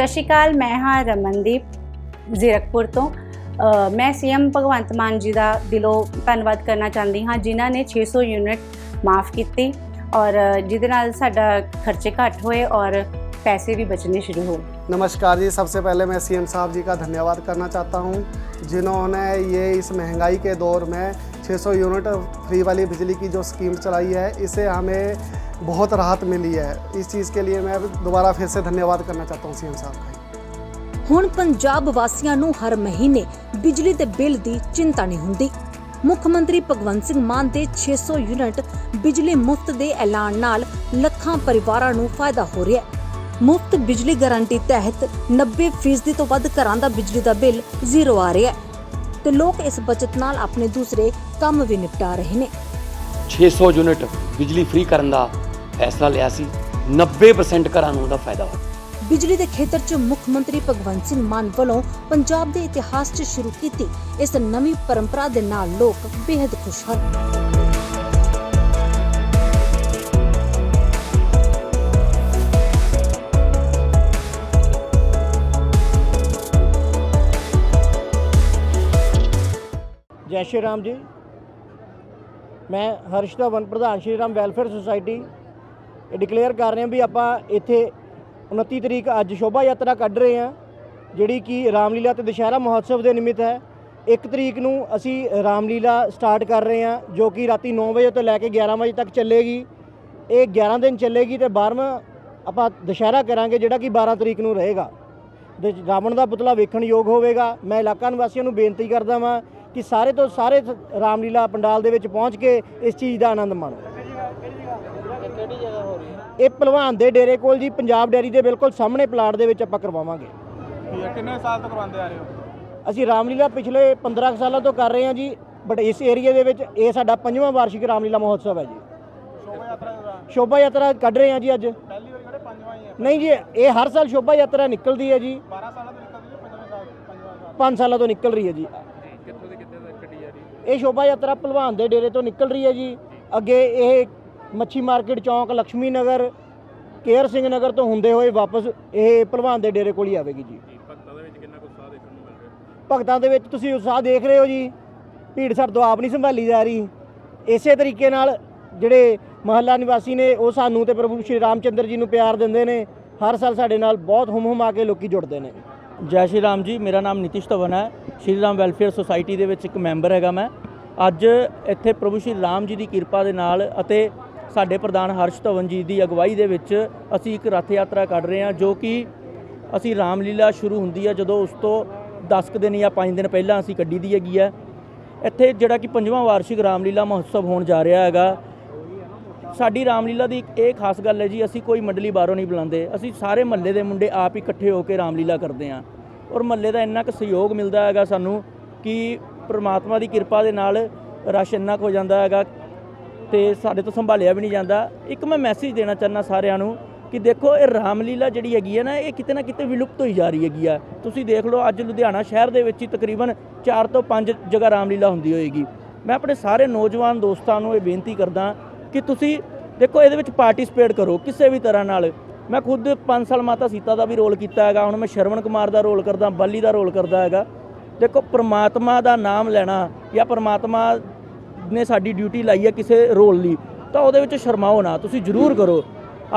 ਸਤਿ ਸ਼੍ਰੀ ਅਕਾਲ ਮੈਂ ਹਾਂ ਰਮਨਦੀਪ ਜ਼ੀਰਕਪੁਰ ਤੋਂ ਅ, ਮੈਂ ਸੀਐਮ ਭਗਵੰਤ ਮਾਨ ਜੀ ਦਾ ਦਿਲੋਂ ਧੰਨਵਾਦ ਕਰਨਾ ਚਾਹੁੰਦੀ ਹਾਂ ਜਿਨ੍ਹਾਂ ਨੇ 600 ਯੂਨਿਟ ਮਾਫ ਕੀਤੀ ਔਰ ਅ, ਜਿਹਦੇ ਨਾਲ ਸਾਡਾ ਖਰਚੇ ਘੱਟ ਹੋਏ ਔਰ ਪੈਸੇ भी बचने शुरू हो नमस्कार जी सबसे पहले मैं सीएम साहब जी का धन्यवाद करना चाहता हूं जिन्होंने ये इस महंगाई के दौर में 600 यूनिट फ्री वाली बिजली की जो स्कीम चलाई है इससे हमें बहुत राहत मिली है इस चीज़ के लिए मैं दोबारा फिर से धन्यवाद करना चाहता हूं सीएम साहब का ਹੁਣ ਪੰਜਾਬ ਵਾਸੀਆਂ ਨੂੰ ਹਰ ਮਹੀਨੇ ਬਿਜਲੀ ਦੇ ਬਿੱਲ ਦੀ ਚਿੰਤਾ ਨਹੀਂ ਹੁੰਦੀ ਮੁੱਖ ਮੰਤਰੀ ਭਗਵੰਤ ਸਿੰਘ ਮਾਨ ਦੇ 600 ਯੂਨਿਟ ਬਿਜਲੀ ਮੁਫਤ ਦੇ ਐਲਾਨ ਨਾਲ ਲੱਖਾਂ ਪਰਿਵਾਰਾਂ ਨੂੰ ਫਾਇਦਾ ਹੋ ਰਿਹਾ ਹੈ ਮੁਫਤ ਬਿਜਲੀ ਗਾਰੰਟੀ ਤਹਿਤ 90% ਤੋਂ ਵੱਧ ਘਰਾਂ ਦਾ ਬਿਜਲੀ ਦਾ ਬਿੱਲ ਜ਼ੀਰੋ ਆ ਰਿਹਾ ਹੈ ਤੇ ਲੋਕ ਇਸ ਬਚਤ ਨਾਲ ਆਪਣੇ ਦੂਸਰੇ ਕੰਮ ਵੀ ਨਿਪਟਾ ਰਹੇ ਨੇ 600 ਯੂਨਿਟ ਬਿਜਲੀ ਫ੍ਰੀ ਕਰਨ ਦਾ ਫੈਸਲਾ ਲਿਆ ਸੀ 90% ਘਰਾਂ ਨੂੰ ਉਹਦਾ ਫਾਇਦਾ ਹੋਇਆ। ਬਿਜਲੀ ਦੇ ਖੇਤਰ 'ਚ ਮੁੱਖ ਮੰਤਰੀ ਭਗਵੰਤ ਸਿੰਘ ਮਾਨ ਵੱਲੋਂ ਪੰਜਾਬ ਦੇ ਇਤਿਹਾਸ 'ਚ ਸ਼ੁਰੂ ਕੀਤੀ ਇਸ ਨਵੀਂ ਪਰੰਪਰਾ ਦੇ ਨਾਲ ਲੋਕ ਬੇहद ਖੁਸ਼ ਹਨ। ਜੈ ਸ਼੍ਰੀ ਰਾਮ ਜੀ। ਮੈਂ ਹਰਸ਼ ਧਵਨ ਪ੍ਰਧਾਨ Shri Ram welfare society declare ਕਰ ਰਹੇ ਹਾਂ ਵੀ ਆਪਾਂ ਇੱਥੇ 29 ਤਰੀਕ ਅੱਜ ਸ਼ੋਭਾ ਯਾਤਰਾ ਕੱਢ ਰਹੇ ਹਾਂ, ਜਿਹੜੀ ਕਿ ਰਾਮਲੀਲਾ ਤੇ ਦੁਸ਼ਹਿਰਾ ਮਹੋਤਸਵ ਦੇ ਨਿਮਿਤ ਹੈ। 1 ਤਰੀਕ ਨੂੰ ਅਸੀਂ ਰਾਮਲੀਲਾ ਸਟਾਰਟ ਕਰ ਰਹੇ ਹਾਂ, ਜੋ ਕਿ ਰਾਤੀ 9 ਵਜੇ ਤੋਂ ਲੈ ਕੇ 11 ਵਜੇ ਤੱਕ ਚੱਲੇਗੀ। ਇਹ 11 ਦਿਨ ਚੱਲੇਗੀ ਤੇ 12ਵਾਂ ਆਪਾਂ ਦੁਸ਼ਹਿਰਾ ਕਰਾਂਗੇ, ਜਿਹੜਾ ਕਿ 12 ਤਰੀਕ ਨੂੰ ਰਹੇਗਾ। ਦੇ ਰਾਵਣ ਦਾ ਪੁਤਲਾ ਵੇਖਣ ਯੋਗ ਹੋਵੇਗਾ। ਮੈਂ ਇਲਾਕਾ ਨਿਵਾਸੀਆਂ ਨੂੰ ਬੇਨਤੀ ਕਰਦਾ ਵਾਂ ਕਿ ਸਾਰੇ ਤੋਂ ਸਾਰੇ ਰਾਮਲੀਲਾ ਪੰਡਾਲ ਦੇ ਵਿੱਚ ਪਹੁੰਚ ਕੇ ਇਸ ਚੀਜ਼ ਦਾ ਆਨੰਦ ਮਾਣੋ। ਇਹ ਪਹਿਲਵਾਨ ਦੇ ਡੇਰੇ ਕੋਲ ਜੀ ਪੰਜਾਬ ਡੈਰੀ ਦੇ ਬਿਲਕੁਲ ਸਾਹਮਣੇ ਪਲਾਟ ਦੇ ਵਿੱਚ ਆਪਾਂ ਕਰਵਾਵਾਂਗੇ। ਠੀਕ ਹੈ ਕਿੰਨੇ ਸਾਲ ਤੋਂ ਕਰਵਾਉਂਦੇ ਆ ਰਹੇ ਹੋ? ਅਸੀਂ ਰਾਮਲੀਲਾ ਪਿਛਲੇ 15 ਕੁ ਸਾਲਾਂ ਤੋਂ ਕਰ ਰਹੇ ਹਾਂ ਜੀ ਬਟ ਇਸ ਏਰੀਆ ਦੇ ਵਿੱਚ ਇਹ ਸਾਡਾ ਪੰਜਵਾਂ ਵਾਰਸ਼ਿਕ ਰਾਮਲੀਲਾ ਮਹੋਤਸਵ ਹੈ ਜੀ। ਸ਼ੋਭਾ ਯਾਤਰਾ ਦਾ? ਸ਼ੋਭਾ ਯਾਤਰਾ ਕੱਢ ਰਹੇ ਹਾਂ ਜੀ ਅੱਜ। ਪਹਿਲੀ ਵਾਰ ਕਿਹੜੇ ਪੰਜਵਾਂ ਹੀ ਹੈ। ਨਹੀਂ ਜੀ ਇਹ ਹਰ ਸਾਲ ਸ਼ੋਭਾ ਯਾਤਰਾ ਨਿਕਲਦੀ ਹੈ ਜੀ। 12 ਸਾਲਾਂ ਤੋਂ ਨਿਕਲਦੀ ਹੈ ਪੰਜਵੇਂ ਸਾਲ ਪੰਜਵਾਂ ਸਾਲ? 5 ਸਾਲਾਂ ਤੋਂ ਨਿਕਲ ਰਹੀ ਹੈ ਜੀ। ਕਿੱਥੋਂ ਦੇ ਕਿੱਥੇ ਤੱਕ ਕੱਢੀ ਜਾ? ਰਹੀ ਇਹ ਸ਼ੋਭਾ ਯਾਤਰਾ ਭਲਵਾਨ ਦੇ ਡੇਰੇ ਤੋਂ ਨਿਕਲ ਰਹੀ ਹੈ ਜੀ। ਅੱਗੇ ਇਹ ਮੱਛੀ ਮਾਰਕੀਟ ਚੌਂਕ ਲక్ష్ਮੀ ਨਗਰ ਕੇਅਰ ਸਿੰਘ ਨਗਰ ਤੋਂ ਹੁੰਦੇ ਹੋਏ ਵਾਪਸ ਇਹ ਭਲਵਾਨ ਦੇ ਡੇਰੇ ਕੋਲ ਹੀ ਆਵੇਗੀ ਜੀ। ਭਗਤਾਂ ਦੇ ਵਿੱਚ ਕਿੰਨਾ ਕੁ ਉਤਸ਼ਾਹ ਦੇਖਣ ਨੂੰ ਮਿਲ ਰਿਹਾ? ਭਗਤਾਂ ਦੇ ਵਿੱਚ ਤੁਸੀਂ ਉਤਸ਼ਾਹ ਦੇਖ ਰਹੇ ਹੋ ਜੀ। ਭੀੜ ਸਾਡੇ ਤੋਂ ਆਪ ਨਹੀਂ ਸੰਭਾਲੀ ਜਾ ਰਹੀ। ਇਸੇ ਤਰੀਕੇ ਨਾਲ ਜਿਹੜੇ ਮਹੱਲਾ ਨਿਵਾਸੀ ਨੇ ਉਹ ਸਾਨੂੰ ਤੇ ਪ੍ਰਭੂ ਸ਼੍ਰੀ ਰਾਮਚੰਦਰ ਜੀ ਨੂੰ ਪਿਆਰ ਦਿੰਦੇ ਨੇ। ਹਰ ਸਾਲ ਸਾਡੇ ਨਾਲ ਬਹੁਤ ਹੁਮ ਹੁਮਾ ਕੇ ਲੋਕੀ ਜੁੜਦੇ ਨੇ। ਜੈ ਸ਼੍ਰੀ ਰਾਮ ਜੀ ਮੇਰਾ ਨਾਮ ਨਿਤਿਸ਼ ਧਵਨ ਹੈ। ਸ਼੍ਰੀ ਰਾਮ ਵੈਲਫੇਅਰ ਸੁਸਾਇਟੀ ਦੇ ਵਿੱਚ ਇੱਕ ਮੈਂਬਰ ਹੈਗਾ ਮੈਂ। ਅੱਜ ਇੱਥੇ ਪ੍ਰਭੂ ਸ਼੍ਰੀ ਰਾਮ ਜੀ ਦੀ ਕਿਰਪਾ ਦੇ ਨਾਲ ਅਤੇ ਸਾਡੇ ਪ੍ਰਧਾਨ ਹਰਸ਼ ਧਵਨ ਜੀ ਦੀ ਅਗਵਾਈ ਦੇ ਵਿੱਚ ਅਸੀਂ ਇੱਕ ਰਥ ਯਾਤਰਾ ਕੱਢ ਰਹੇ ਹਾਂ, ਜੋ ਕਿ ਅਸੀਂ ਰਾਮਲੀਲਾ ਸ਼ੁਰੂ ਹੁੰਦੀ ਹੈ ਜਦੋਂ ਉਸ ਤੋਂ 10 ਕੁ ਦਿਨ ਜਾਂ 5 ਦਿਨ ਪਹਿਲਾਂ ਅਸੀਂ ਕੱਢੀ ਦੀ ਹੈਗੀ ਹੈ ਇੱਥੇ ਜਿਹੜਾ ਕਿ ਪੰਜਵਾਂ ਵਾਰਸ਼ਿਕ ਰਾਮਲੀਲਾ ਮਹੋਤਸਵ ਹੋਣ ਜਾ ਰਿਹਾ ਹੈਗਾ। ਸਾਡੀ ਰਾਮਲੀਲਾ ਦੀ ਇੱਕ ਇਹ ਖਾਸ ਗੱਲ ਹੈ ਜੀ, ਅਸੀਂ ਕੋਈ ਮੰਡਲੀ ਬਾਹਰੋਂ ਨਹੀਂ ਬੁਲਾਉਂਦੇ। ਅਸੀਂ ਸਾਰੇ ਮਹੱਲੇ ਦੇ ਮੁੰਡੇ ਆਪ ਹੀ ਇਕੱਠੇ ਹੋ ਕੇ ਰਾਮਲੀਲਾ ਕਰਦੇ ਹਾਂ। ਔਰ ਮਹੱਲੇ ਦਾ ਇੰਨਾ ਕੁ ਸਹਿਯੋਗ ਮਿਲਦਾ ਹੈਗਾ ਸਾਨੂੰ ਕਿ ਪ੍ਰਮਾਤਮਾ ਦੀ ਕਿਰਪਾ ਦੇ ਨਾਲ ਰਸ਼ ਇੰਨਾ ਕੁ ਹੋ ਜਾਂਦਾ ਹੈਗਾ ਤੇ ਸਾਡੇ ਤੋਂ ਸੰਭਾਲਿਆ ਵੀ ਨਹੀਂ ਜਾਂਦਾ। ਇੱਕ ਮੈਂ ਮੈਸੇਜ ਦੇਣਾ ਚਾਹੁੰਦਾ ਸਾਰਿਆਂ ਨੂੰ ਕਿ ਦੇਖੋ, ਇਹ ਰਾਮਲੀਲਾ ਜਿਹੜੀ ਹੈਗੀ ਹੈ ਨਾ, ਇਹ ਕਿਤੇ ਨਾ ਕਿਤੇ ਵਿਲੁਪਤ ਹੋਈ ਜਾ ਰਹੀ ਹੈਗੀ ਆ। ਤੁਸੀਂ ਦੇਖ ਲਓ, ਅੱਜ ਲੁਧਿਆਣਾ ਸ਼ਹਿਰ ਦੇ ਵਿੱਚ ਹੀ ਤਕਰੀਬਨ 4 ਤੋਂ 5 ਜਗ੍ਹਾ ਰਾਮਲੀਲਾ ਹੁੰਦੀ ਹੋਏਗੀ। ਮੈਂ ਆਪਣੇ ਸਾਰੇ ਨੌਜਵਾਨ ਦੋਸਤਾਂ ਨੂੰ ਇਹ ਬੇਨਤੀ ਕਰਦਾ ਕਿ ਤੁਸੀਂ ਦੇਖੋ, ਇਹਦੇ ਵਿੱਚ ਪਾਰਟਿਸਿਪੇਟ ਕਰੋ ਕਿਸੇ ਵੀ ਤਰ੍ਹਾਂ ਨਾਲ। ਮੈਂ ਖੁਦ 5 ਸਾਲ ਮਾਤਾ ਸੀਤਾ ਦਾ ਵੀ ਰੋਲ ਕੀਤਾ ਹੈਗਾ, ਹੁਣ ਮੈਂ ਸ਼ਰਵਣ ਕੁਮਾਰ ਦਾ ਰੋਲ ਕਰਦਾ, ਬੱਲੀ ਦਾ ਰੋਲ ਕਰਦਾ ਹੈਗਾ। ਦੇਖੋ, ਪ੍ਰਮਾਤਮਾ ਦਾ ਨਾਮ ਲੈਣਾ ਜਾਂ ਪ੍ਰਮਾਤਮਾ ਨੇ ਸਾਡੀ ਡਿਊਟੀ ਲਾਈ ਹੈ ਕਿਸੇ ਰੋਲ ਲਈ, ਤਾਂ ਉਹਦੇ ਵਿੱਚ ਸ਼ਰਮਾਓ ਨਾ, ਤੁਸੀਂ ਜ਼ਰੂਰ ਕਰੋ।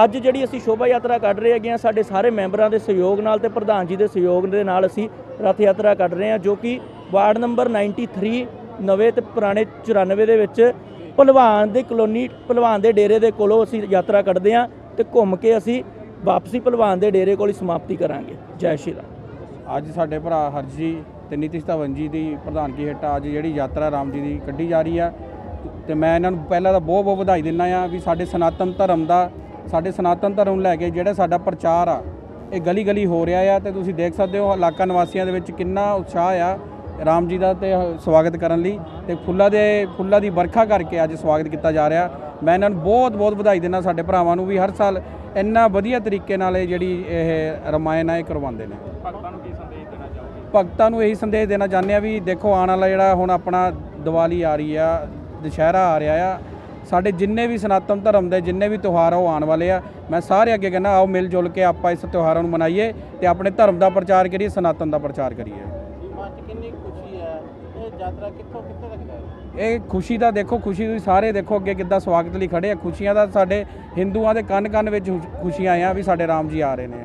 ਅੱਜ ਜਿਹੜੀ ਅਸੀਂ ਸ਼ੋਭਾ ਯਾਤਰਾ ਕੱਢ ਰਹੇ ਹੈਗੇ ਹਾਂ, ਸਾਡੇ ਸਾਰੇ ਮੈਂਬਰਾਂ ਦੇ ਸਹਿਯੋਗ ਨਾਲ ਤੇ ਪ੍ਰਧਾਨ ਜੀ ਦੇ ਸਹਿਯੋਗ ਦੇ ਨਾਲ ਅਸੀਂ ਰਥ ਯਾਤਰਾ ਕੱਢ ਰਹੇ ਹਾਂ, ਜੋ ਕਿ ਵਾਰਡ ਨੰਬਰ 93 ਨਵੇਂ ਤੇ ਪੁਰਾਣੇ 94 ਦੇ ਵਿੱਚ ਭਲਵਾਨ ਦੇ ਕਲੋਨੀ, ਭਲਵਾਨ ਦੇ ਡੇਰੇ ਦੇ ਕੋਲੋਂ ਅਸੀਂ ਯਾਤਰਾ ਕੱਢਦੇ ਹਾਂ ਤੇ ਘੁੰਮ ਕੇ ਅਸੀਂ ਵਾਪਸੀ ਭਲਵਾਨ ਦੇ ਡੇਰੇ ਕੋਲ ਹੀ ਸਮਾਪਤੀ ਕਰਾਂਗੇ। ਜੈ ਸ਼੍ਰੀ ਰਾਮ। ਅੱਜ ਸਾਡੇ ਭਰਾ ਹਰਜ ਜੀ ਤੇ ਨਿਤਿਸ਼ ਧਵਨ ਜੀ ਦੀ ਪ੍ਰਧਾਨਗੀ ਹੇਠ ਅੱਜ ਜਿਹੜੀ ਯਾਤਰਾ ਰਾਮ ਜੀ ਦੀ ਕੱਢੀ ਜਾ ਰਹੀ ਆ। ਤੇ ਮੈਂ ਇਹਨਾਂ ਨੂੰ ਪਹਿਲਾਂ ਤਾਂ ਬਹੁਤ ਬਹੁਤ ਵਧਾਈ ਦਿੰਦਾ ਆ ਵੀ ਸਾਡੇ ਸਨਾਤਨ ਧਰਮ ਦਾ, ਸਾਡੇ ਸਨਾਤਨ ਧਰਮ ਨੂੰ ਲੈ ਕੇ ਜਿਹੜਾ ਸਾਡਾ ਪ੍ਰਚਾਰ ਆ, ਇਹ ਗਲੀ ਗਲੀ ਹੋ ਰਿਹਾ ਆ ਤੇ ਤੁਸੀਂ ਦੇਖ ਸਕਦੇ ਹੋ ਇਲਾਕਾ ਨਿਵਾਸੀਆਂ ਦੇ ਵਿੱਚ ਕਿੰਨਾ ਉਤਸ਼ਾਹ ਆ ਰਾਮ ਜੀ ਦਾ ਤੇ ਸਵਾਗਤ ਕਰਨ ਲਈ ਤੇ ਫੁੱਲਾਂ ਦੇ, ਫੁੱਲਾਂ ਦੀ ਵਰਖਾ ਕਰਕੇ ਅੱਜ ਸਵਾਗਤ ਕੀਤਾ ਜਾ ਰਿਹਾ। ਮੈਂ ਇਹਨਾਂ ਨੂੰ ਬਹੁਤ ਬਹੁਤ ਵਧਾਈ ਦਿੰਦਾ ਸਾਡੇ ਭਰਾਵਾਂ ਨੂੰ ਵੀ ਹਰ ਸਾਲ ਇੰਨਾ ਵਧੀਆ ਤਰੀਕੇ ਨਾਲ ਇਹ ਜਿਹੜੀ ਇਹ ਰਮਾਇਣ ਆ, ਇਹ ਕਰਵਾਉਂਦੇ ਨੇ। ਭਗਤਾਂ ਨੂੰ ਇਹੀ ਸੰਦੇਸ਼ ਦੇਣਾ ਚਾਹੁੰਦੇ ਆ ਵੀ ਦੇਖੋ ਆਉਣ ਵਾਲਾ ਜਿਹੜਾ ਹੁਣ ਆਪਣਾ ਦੀਵਾਲੀ ਆ ਰਹੀ ਆ ਦੁਸ਼ਹਿਰਾ ਆ ਰਿਹਾ ਆ ਸਾਡੇ ਜਿੰਨੇ ਵੀ ਸਨਾਤਨ ਧਰਮ ਦੇ ਜਿੰਨੇ ਵੀ ਤਿਉਹਾਰ ਆ ਉਹ ਆਉਣ ਵਾਲੇ ਆ। ਮੈਂ ਸਾਰੇ ਅੱਗੇ ਕਹਿੰਦਾ ਆਓ ਮਿਲ ਜੁਲ ਕੇ ਆਪਾਂ ਇਸ ਤਿਉਹਾਰਾਂ ਨੂੰ ਮਨਾਈਏ ਤੇ ਆਪਣੇ ਧਰਮ ਦਾ ਪ੍ਰਚਾਰ ਕਰੀਏ ਸਨਾਤਨ ਦਾ ਪ੍ਰਚਾਰ ਕਰੀਏ। ਕਿੰਨੀ ਖੁਸ਼ੀ ਹੈ? ਇਹ ਯਾਤਰਾ ਕਿੱਥੋਂ ਕਿੱਥੇ ਤੱਕ ਜਾਏਗੀ ਇਹ ਖੁਸ਼ੀ ਦਾ ਦੇਖੋ ਖੁਸ਼ੀ ਤੁਸੀਂ ਸਾਰੇ ਦੇਖੋ ਅੱਗੇ ਕਿੱਦਾਂ ਸਵਾਗਤ ਲਈ ਖੜੇ ਆ। ਖੁਸ਼ੀਆਂ ਦਾ ਸਾਡੇ ਹਿੰਦੂਆਂ ਦੇ ਕੰਨ ਕੰਨ ਵਿੱਚ ਖੁਸ਼- ਖੁਸ਼ੀਆਂ ਆ ਵੀ ਸਾਡੇ ਰਾਮ ਜੀ ਆ ਰਹੇ ਨੇ।